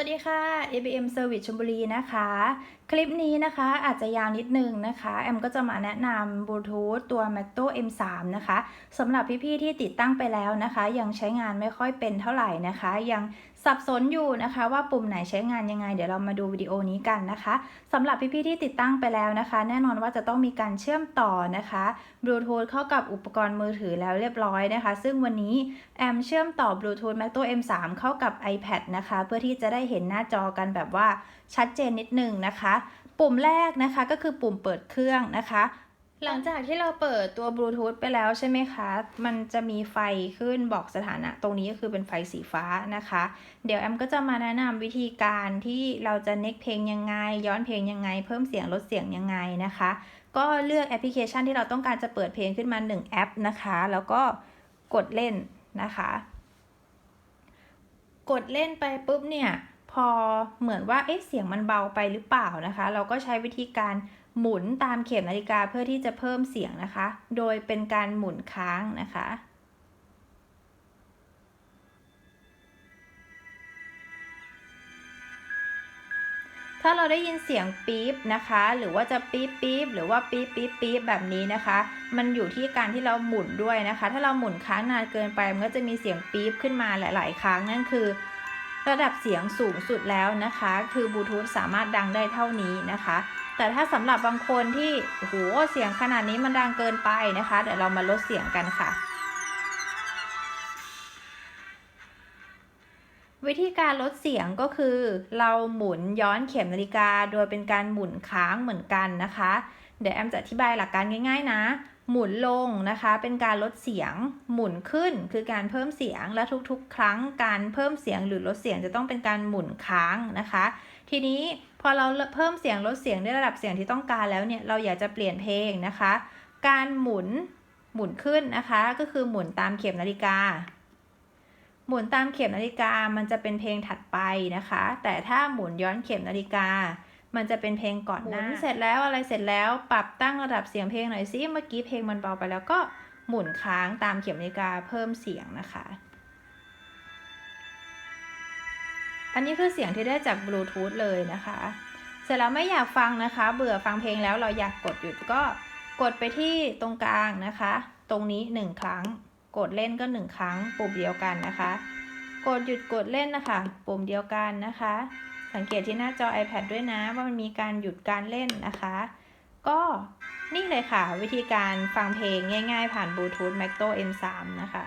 วัสดีค่ะ ABM Service ชลบุรีนะคะ คลิปนี้นะคะอาจจะยาวนิดนึงนะคะ แอมก็จะมาแนะนำบลูทูธตัว Macto M3 นะคะสำหรับพี่ๆที่ติดตั้งไปแล้วนะคะ ยังใช้งานไม่ค่อยเป็นเท่าไหร่นะคะ ยังสับสนอยู่นะคะว่าปุ่มไหนใช้งานยังไง เดี๋ยวเรามาดูวิดีโอนี้กันนะคะสำหรับพี่ๆที่ติดตั้งไปแล้วนะคะ แน่นอนว่าจะต้องมีการเชื่อมต่อนะคะบลูทูธเข้ากับอุปกรณ์มือถือแล้วเรียบร้อยนะคะ ซึ่งวันนี้แอมเชื่อมต่อบลูทูธ Macto M3 เข้ากับ iPad นะคะ เพื่อที่จะได้เห็นหน้าจอกันแบบว่าชัดเจนนิดนึงนะคะ ปุ่มแรกนะคะก็คือปุ่มเปิดเครื่องนะคะ หลังจากที่เราเปิดตัวบลูทูธไปแล้วใช่ไหมคะ มันจะมีไฟขึ้นบอกสถานะ ตรงนี้ก็คือเป็นไฟสีฟ้านะคะ เดี๋ยวแอมก็จะมาแนะนำวิธีการที่เราจะเน็กเพลงยังไง ย้อนเพลงยังไง เพิ่มเสียงลดเสียงยังไงนะคะ ก็เลือกแอปพลิเคชันที่เราต้องการจะเปิดเพลงขึ้นมา 1 แอปนะคะ แล้วก็กดเล่นนะคะ กดเล่นไปปุ๊บเนี่ย พอเหมือนว่าเอ๊ะเสียงมันเบาไปหรือเปล่านะคะ เราก็ใช้วิธีการ หมุนตามเข็มนาฬิกาเพื่อที่จะเพิ่มเสียงนะคะ โดยเป็นการหมุนค้างนะคะถ้าเราได้ยินเสียงปี๊บนะคะ หรือว่าจะปี๊บปี๊บหรือว่าปี๊บปี๊บปี๊บแบบนี้นะคะ มันอยู่ที่การที่เราหมุนด้วยนะคะ ถ้าเราหมุนค้างนานเกินไปมันก็จะมีเสียงปี๊บขึ้นมาหลาย ๆ ครั้งนั่นคือ ระดับเสียงสูงสุดแล้วนะคะ คือบลูทูธสามารถดังได้เท่านี้นะคะ แต่ถ้าสำหรับบางคนที่โอ้โหเสียงขนาดนี้มันดังเกินไปนะคะ เดี๋ยวเรามาลดเสียงกันค่ะ วิธีการลดเสียงก็คือ เราหมุนย้อนเข็มนาฬิกา โดยเป็นการหมุนค้างเหมือนกันนะคะ เดี๋ยวแอมจะอธิบายหลักการง่าย ๆ นะ หมุนลงนะคะเป็นการลดเสียงหมุนขึ้นคือการเพิ่มเสียงและทุกๆ ครั้งการเพิ่มเสียงหรือลดเสียงจะต้องเป็นการหมุนค้างนะคะ ทีนี้พอเราเพิ่มเสียงลดเสียงได้ระดับเสียงที่ต้องการแล้วเนี่ยเราอยากจะเปลี่ยนเพลงนะคะ การหมุนหมุนขึ้นนะคะ ก็คือหมุนตามเข็มนาฬิกา หมุนตามเข็มนาฬิกามันจะเป็นเพลงถัดไปนะคะ แต่ถ้าหมุนย้อนเข็มนาฬิกา มันจะเป็นเพลงก่อนหน้าเสร็จแล้วอะไรเสร็จแล้วปรับตั้งระดับเสียงเพลงหน่อยสิเมื่อกี้เพลงมันเบาไปแล้วก็หมุนค้างตามเข็มนาฬิกาเพิ่มเสียงนะคะ อันนี้คือเสียงที่ได้จากบลูทูธเลยนะคะ เสร็จแล้วไม่อยากฟังนะคะ เบื่อฟังเพลงแล้วเราอยากกดหยุดก็กดไปที่ตรงกลางนะคะ ตรงนี้หนึ่งครั้ง กดเล่นก็หนึ่งครั้ง ปุ่มเดียวกันนะคะ กดหยุดกดเล่นนะคะ ปุ่มเดียวกันนะคะ สังเกตที่หน้าจอ iPad ด้วยนะ ว่ามันมีการหยุดการเล่นนะคะ ก็นี่เลยค่ะ วิธีการฟังเพลงง่ายๆ ผ่านบลูทูธ Macto M3 นะคะ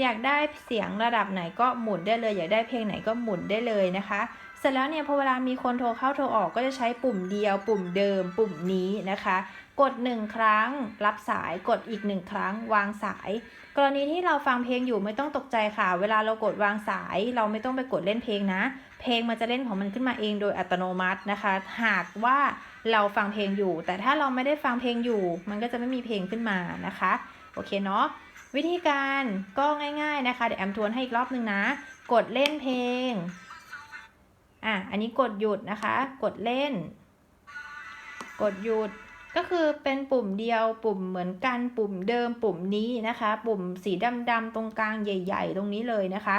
อยากได้เสียงระดับไหนก็หมุนได้เลย อยากได้เพลงไหนก็หมุนได้เลยนะคะ เสร็จแล้วเนี่ยพอเวลามีคนโทรเข้าโทรออกก็จะใช้ปุ่มเดียว ปุ่มเดิม ปุ่มนี้นะคะ กด 1 ครั้ง รับสายกดอีก 1 ครั้ง วางสาย กรณีที่เราฟังเพลงอยู่ไม่ต้องตกใจค่ะ เวลาเรากดวางสาย เราไม่ต้องไปกดเล่นเพลงนะ เพลงมันจะเล่นของมันขึ้นมาเองโดยอัตโนมัตินะคะ หากว่าเราฟังเพลงอยู่ แต่ถ้าเราไม่ได้ฟังเพลงอยู่ มันก็จะไม่มีเพลงขึ้นมานะคะ โอเคเนาะวิธีการก็ง่าย ๆนะคะเดี๋ยวแอมทวนให้อีกรอบนึงนะ กดเล่นเพลง อะ อันนี้กดหยุดนะคะ กดเล่น กดหยุด ก็คือเป็นปุ่มเดียว ปุ่มเหมือนกัน ปุ่มเดิม ปุ่มนี้นะคะ ปุ่มสีดำๆตรงกลางใหญ่ ๆ ตรงนี้เลยนะคะ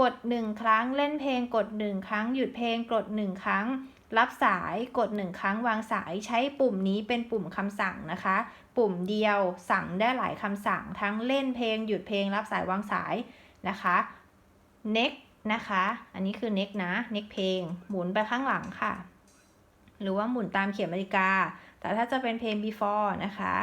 กด 1 ครั้งเล่นเพลง กด 1 ครั้งหยุดเพลง กด 1 ครั้ง รับสาย กด 1 ครั้งวางสาย ใช้ปุ่มนี้เป็นปุ่มคำสั่งนะคะ ปุ่มเดียวสั่งได้หลายคำสั่ง ทั้งเล่นเพลง หยุดเพลง รับสายวางสายนะคะ next นะคะ อันนี้คือ next นะ next เพลง หมุนไปข้างหลังค่ะ หรือว่าหมุนตามเข็มนาฬิกา แต่ถ้าจะเป็นเพลง before นะคะ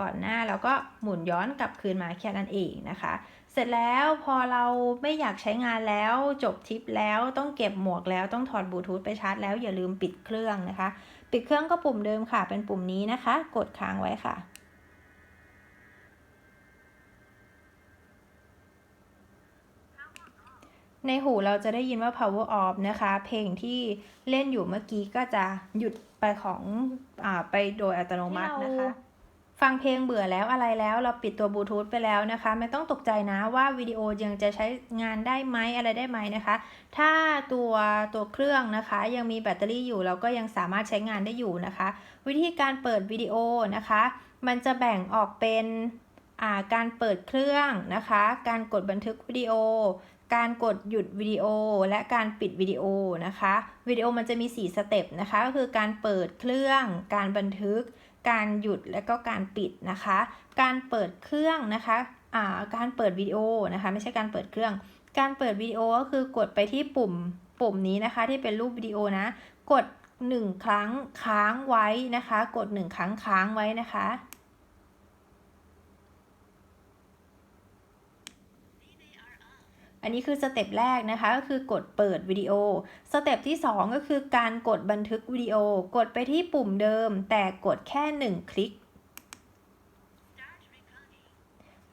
ก่อนหน้าแล้วก็หมุนย้อนกลับคืนมาแค่นั้นเองนะคะ เสร็จแล้วพอเราไม่อยากใช้งานแล้วจบทริปแล้วต้องเก็บหมวกแล้วต้องถอดบลูทูธไปชาร์จแล้วอย่าลืมปิดเครื่องนะคะ ปิดเครื่องก็ปุ่มเดิมค่ะ เป็นปุ่มนี้นะคะ กดค้างไว้ค่ะ ในหูเราจะได้ยินว่า power off นะคะ เพลงที่เล่นอยู่เมื่อกี้ก็จะหยุดไปของอ่าไปโดยอัตโนมัตินะคะ ฟังเพลงเบื่อแล้วอะไรแล้วเราปิดตัวบลูทูธไปแล้วนะคะ ไม่ต้องตกใจนะว่าวิดีโอยังจะใช้งานได้ไหมอะไรได้ไหมนะคะ ถ้าตัวตัวเครื่องนะคะ ยังมีแบตเตอรี่อยู่เราก็ยังสามารถใช้งานได้อยู่นะคะ วิธีการเปิดวิดีโอนะคะ มันจะแบ่งออกเป็นอ่าการเปิดเครื่องนะคะ การกดบันทึกวิดีโอ การกดหยุดวิดีโอและการปิดวิดีโอนะคะวิดีโอมันจะมี 4 สเต็ปนะคะก็คือการเปิดเครื่อง การบันทึก การหยุดและก็การปิดนะคะ การเปิดเครื่องนะคะาการเปิดวิดีโอนะคะไม่ใช่การเปิดเครื่อง การเปิดวิดีโอก็คือกดไปที่ปุ่มปุ่มนี้นะคะที่เป็นรูปวิดีโอนะ กด 1 ครั้งค้างไว้นะคะ กด 1 ครั้งค้างไว้นะคะ อันนี้คือสเต็ปแรกนะคะก็คือกดเปิดวิดีโอ สเต็ปที่ 2 ก็คือการกดบันทึกวิดีโอ กดไปที่ปุ่มเดิม แต่กดแค่ 1 คลิก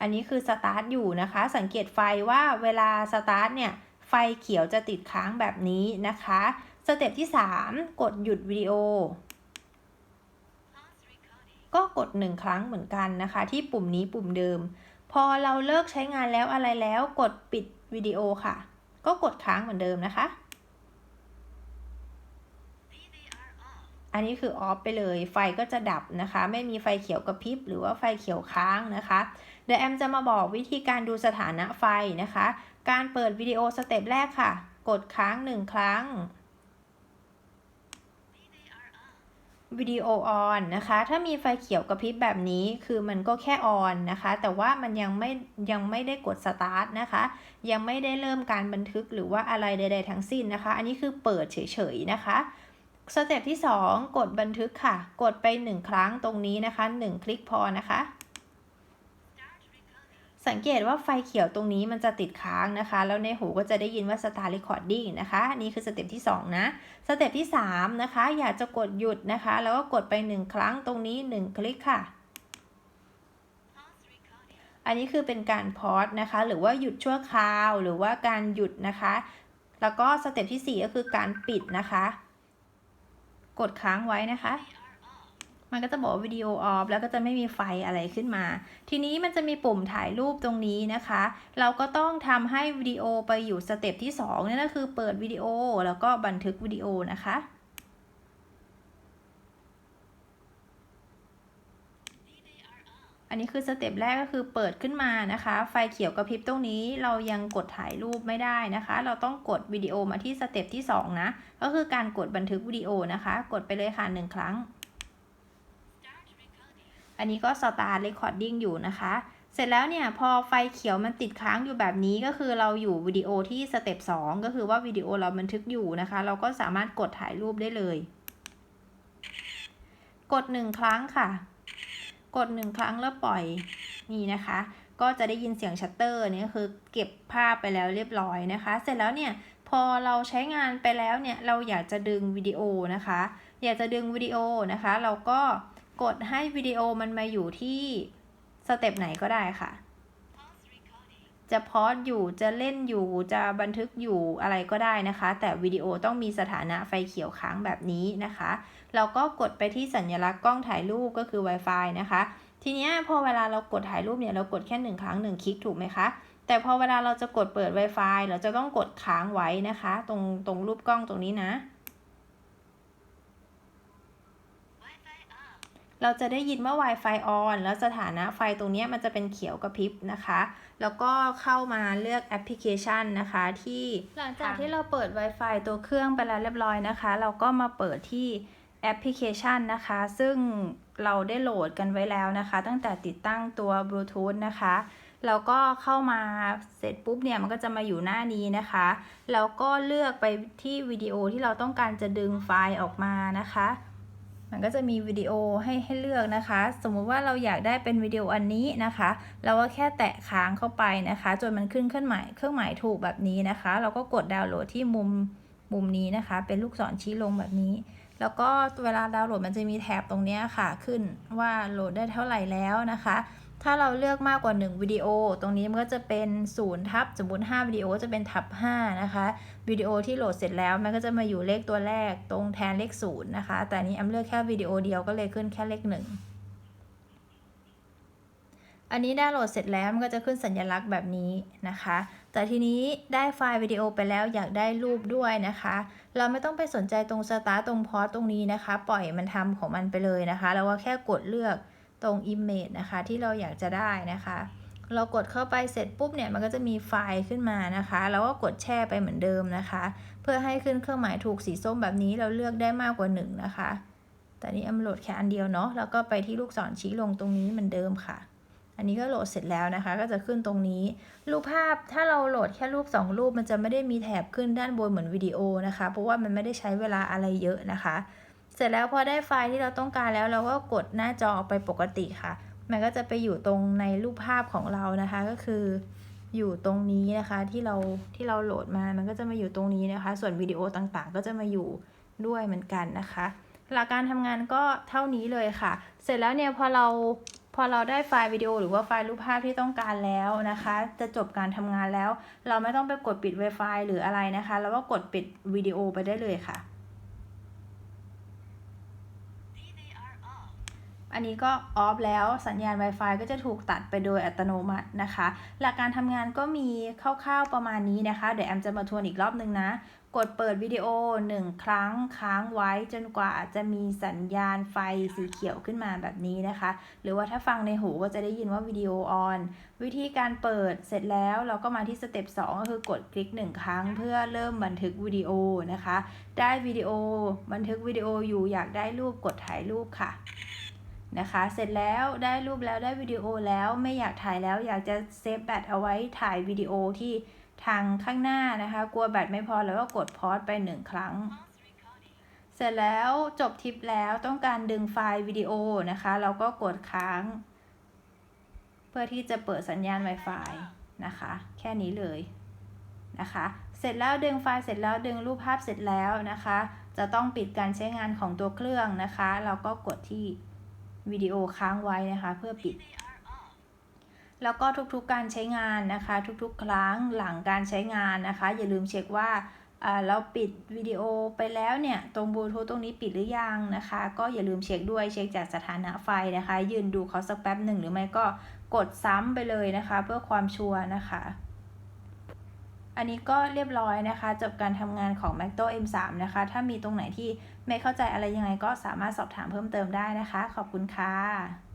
อันนี้คือสตาร์ทอยู่นะคะ สังเกตไฟว่าเวลาสตาร์ทเนี่ยไฟเขียวจะติดค้างแบบนี้นะคะ สเต็ปที่ 3 กดหยุดวิดีโอก็กด 1 ครั้งเหมือนกันนะคะ ที่ปุ่มนี้ปุ่มเดิม พอเราเลิกใช้งานแล้วอะไรแล้วกดปิด วิดีโอค่ะ ก็กดค้างเหมือนเดิมนะคะ อันนี้คือออฟไปเลย ไฟก็จะดับนะคะ ไม่มีไฟเขียวกระพริบหรือว่าไฟเขียวค้างนะคะเดี๋ยวแอมจะมาบอกวิธีการดูสถานะไฟนะคะ การเปิดวิดีโอสเต็ปแรกค่ะ กดค้างหนึ่งครั้ง วิดีโอออนนะคะ ถ้ามีไฟเขียวกระพริบแบบนี้คือมันก็แค่ออนนะคะ แต่ว่ามันยังไม่ยังไม่ได้กดสตาร์ทนะคะ ยังไม่ได้เริ่มการบันทึกหรือว่าอะไรใด ๆ ทั้งสิ้นนะคะ อันนี้คือเปิดเฉย ๆ นะคะสเต็ปที่ 2 กดบันทึกค่ะ กดไป 1 ครั้งตรงนี้นะคะ 1 คลิกพอนะคะ สังเกตว่าไฟเขียวตรงนี้มันจะติดค้างนะคะ แล้วในหูก็จะได้ยินว่า Start Recording นะคะ นี่คือสเต็ปที่ 2 นะ สเต็ปที่ 3 นะคะ อยากจะกดหยุดนะคะ แล้วก็กดไป 1 ครั้งตรงนี้ 1 คลิกค่ะ อันนี้คือเป็นการพอสนะคะ หรือว่าหยุดชั่วคราว หรือว่าการหยุดนะคะ แล้วก็สเต็ปที่ 4 ก็คือการปิดนะคะ กดค้างไว้นะคะ มันก็จะบอกวิดีโอออฟแล้วก็จะไม่มีไฟอะไรขึ้นมา ทีนี้มันจะมีปุ่มถ่ายรูปตรงนี้นะคะ เราก็ต้องทำให้วิดีโอไปอยู่สเต็ปที่2นั่นก็คือเปิดวิดีโอแล้วก็บันทึกวิดีโอนะคะอันนี้คือสเต็ปแรกก็คือเปิดขึ้นมานะคะ ไฟเขียวกระพริบตรงนี้เรายังกดถ่ายรูปไม่ได้นะคะ เราต้องกดวิดีโอมาที่สเต็ปที่2นะ ก็คือการกดบันทึกวิดีโอนะคะ กดไปเลยค่ะหนึ่งครั้ง อันนี้ก็ start recording อยู่นะคะ เสร็จแล้วเนี่ยพอไฟเขียวมันติดค้างอยู่แบบนี้ก็คือเราอยู่วิดีโอที่สเต็ป2ก็คือว่าวิดีโอเราบันทึกอยู่นะคะ เราก็สามารถกดถ่ายรูปได้เลย กด 1 ครั้งค่ะ กด 1 ครั้งแล้วปล่อยนี่นะคะก็จะได้ยินเสียงชัตเตอร์นี่คือเก็บภาพไปแล้วเรียบร้อยนะคะ เสร็จแล้วเนี่ยพอเราใช้งานไปแล้วเนี่ยเราอยากจะดึงวิดีโอนะคะ อยากจะดึงวิดีโอนะคะ เราก็ กดให้วิดีโอมันมาอยู่ที่สเต็ปไหนก็ได้ค่ะ จะพอสอยู่จะเล่นอยู่จะบันทึกอยู่อะไรก็ได้นะคะ แต่วิดีโอต้องมีสถานะไฟเขียวค้างแบบนี้นะคะ เราก็กดไปที่สัญลักษณ์กล้องถ่ายรูปก็คือ Wi-Fi นะคะ ทีนี้พอเวลาเรากดถ่ายรูปเนี่ยเรากดแค่หนึ่งครั้งหนึ่งคลิกถูกไหมคะแต่พอเวลาเราจะกดเปิด Wi-Fi เราจะต้องกดค้างไว้นะคะ ตรงตรงรูปกล้องตรงนี้นะ เราจะได้ยินว่า Wi-Fi on แล้วสถานะไฟตรงนี้มันจะเป็นเขียวกระพริบนะคะ แล้วก็เข้ามาเลือกแอปพลิเคชันนะคะที่หลังจากที่เราเปิด Wi-Fi ตัวเครื่องไปแล้วเรียบร้อยนะคะ เราก็มาเปิดที่แอปพลิเคชันนะคะ ซึ่งเราได้โหลดกันไว้แล้วนะคะ ตั้งแต่ติดตั้งตัวบลูทูธนะคะแล้วก็เข้ามาเสร็จปุ๊บเนี่ยมันก็จะมาอยู่หน้านี้นะคะ แล้วก็เลือกไปที่วิดีโอที่เราต้องการจะดึงไฟล์ออกมานะคะ มันก็จะมีวิดีโอให้ให้เลือกนะคะ สมมุติว่าเราอยากได้เป็นวิดีโออันนี้นะคะ เราก็แค่แตะค้างเข้าไปนะคะ จนมันขึ้นเครื่องหมายเครื่องหมายถูกแบบนี้นะคะ เราก็กดดาวน์โหลดที่มุมมุมนี้นะคะ เป็นลูกศรชี้ลงแบบนี้ แล้วก็เวลาดาวน์โหลดมันจะมีแถบตรงนี้ค่ะ ขึ้นว่าโหลดได้เท่าไหร่แล้วนะคะ ถ้าเราเลือกมากกว่า 1 วิดีโอ ตรงนี้มันก็จะเป็น0ทับสมมติ 5 วิดีโอจะเป็นทับ5นะคะ วิดีโอที่โหลดเสร็จแล้วมันก็จะมาอยู่เลขตัวแรกตรงแทนเลข0นะคะ แต่นี้แอมเลือกแค่วิดีโอเดียวก็เลยขึ้นแค่เลข 1 อันนี้ได้โหลดเสร็จแล้วมันก็จะขึ้นสัญลักษณ์แบบนี้นะคะ แต่ทีนี้ได้ไฟล์วิดีโอไปแล้วอยากได้รูปด้วยนะคะ เราไม่ต้องไปสนใจตรงสตาร์ตรงพอสตรงนี้นะคะ ปล่อยมันทำของมันไปเลยนะคะ แล้วก็แค่กดเลือก ตรง Image นะคะที่เราอยากจะได้นะคะ เรากดเข้าไปเสร็จปุ๊บเนี่ยมันก็จะมีไฟล์ขึ้นมานะคะแล้วก็กดแช่ไปเหมือนเดิมนะคะ เพื่อให้ขึ้นเครื่องหมายถูกสีส้มแบบนี้เราเลือกได้มากกว่าหนึ่งนะคะแต่นี่แอมโหลดแค่อันเดียวเนาะแล้วก็ไปที่ลูกศรชี้ลงตรงนี้เหมือนเดิมค่ะ อันนี้ก็โหลดเสร็จแล้วนะคะ ก็จะขึ้นตรงนี้ รูปภาพถ้าเราโหลดแค่รูป 2 รูปมันจะไม่ได้มีแถบขึ้นด้านบนเหมือนวิดีโอนะคะ เพราะว่ามันไม่ได้ใช้เวลาอะไรเยอะนะคะ เสร็จแล้วพอได้ไฟล์ที่เราต้องการแล้วเราก็กดหน้าจอออกไปปกติค่ะ มันก็จะไปอยู่ตรงในรูปภาพของเรานะคะก็คืออยู่ตรงนี้นะคะที่เราที่เราโหลดมา มันก็จะมาอยู่ตรงนี้นะคะ ส่วนวิดีโอต่างๆ ก็จะมาอยู่ด้วยเหมือนกันนะคะ หลักการทำงานก็เท่านี้เลยค่ะ เสร็จแล้วเนี่ยพอเราพอเราได้ไฟล์วิดีโอหรือว่าไฟล์รูปภาพที่ต้องการแล้วนะคะ จะจบการทำงานแล้ว เราไม่ต้องไปกดปิด Wi-Fi หรืออะไรนะคะ แล้วก็กดปิดวิดีโอไปได้เลยค่ะ อันนี้ก็ออฟแล้วสัญญาณ Wi-Fi ก็จะถูกตัดไปโดยอัตโนมัตินะคะ หลักการทำงานก็มีคร่าวๆประมาณนี้นะคะ เดี๋ยวแอมจะมาทวนอีกรอบนึงนะ กดเปิดวิดีโอ 1 ครั้งค้างไว้จนกว่าจะมีสัญญาณไฟสีเขียวขึ้นมาแบบนี้นะคะ หรือว่าถ้าฟังในหูก็จะได้ยินว่าวิดีโอออน วิธีการเปิดเสร็จแล้วเราก็มาที่สเต็ป2ก็คือกดคลิก 1 ครั้งเพื่อเริ่มบันทึกวิดีโอนะคะ ได้วิดีโอบันทึกวิดีโออยู่อยากได้รูปกดถ่ายรูปค่ะ นะคะ เสร็จแล้วได้รูปแล้วได้วิดีโอแล้วไม่อยากถ่ายแล้วอยากจะเซฟแบตเอาไว้ถ่ายวิดีโอที่ทางข้างหน้านะคะ กลัวแบตไม่พอแล้วก็กดพอสไปหนึ่งครั้ง เสร็จแล้วจบทริปแล้วต้องการดึงไฟล์วิดีโอนะคะ เราก็กดค้าง เพื่อที่จะเปิดสัญญาณ Wi-Fi นะคะ แค่นี้เลยนะคะ เสร็จแล้วดึงไฟล์เสร็จแล้วดึงรูปภาพเสร็จแล้วนะคะ จะต้องปิดการใช้งานของตัวเครื่องนะคะ เราก็กดที่ วิดีโอค้างไว้นะคะ เพื่อปิด แล้วก็ทุกๆการใช้งานนะคะ ทุกๆ ครั้งหลังการใช้งานนะคะ อย่าลืมเช็คว่าเราปิดวิดีโอไปแล้วเนี่ย ตรงบลูทูธตรงนี้ปิดหรือยังนะคะ ก็อย่าลืมเช็คด้วยเช็คจากสถานะไฟนะคะ ยืนดูเขาสักแป๊บหนึ่งหรือไม่ก็กดซ้ำไปเลยนะคะ เพื่อความชัวร์นะคะ อันนี้ก็เรียบร้อยนะคะ จบการทำงานของ Macto M3 นะคะ ถ้ามีตรงไหนที่ไม่เข้าใจอะไรยังไงก็สามารถสอบถามเพิ่มเติมได้นะคะ ขอบคุณค่ะ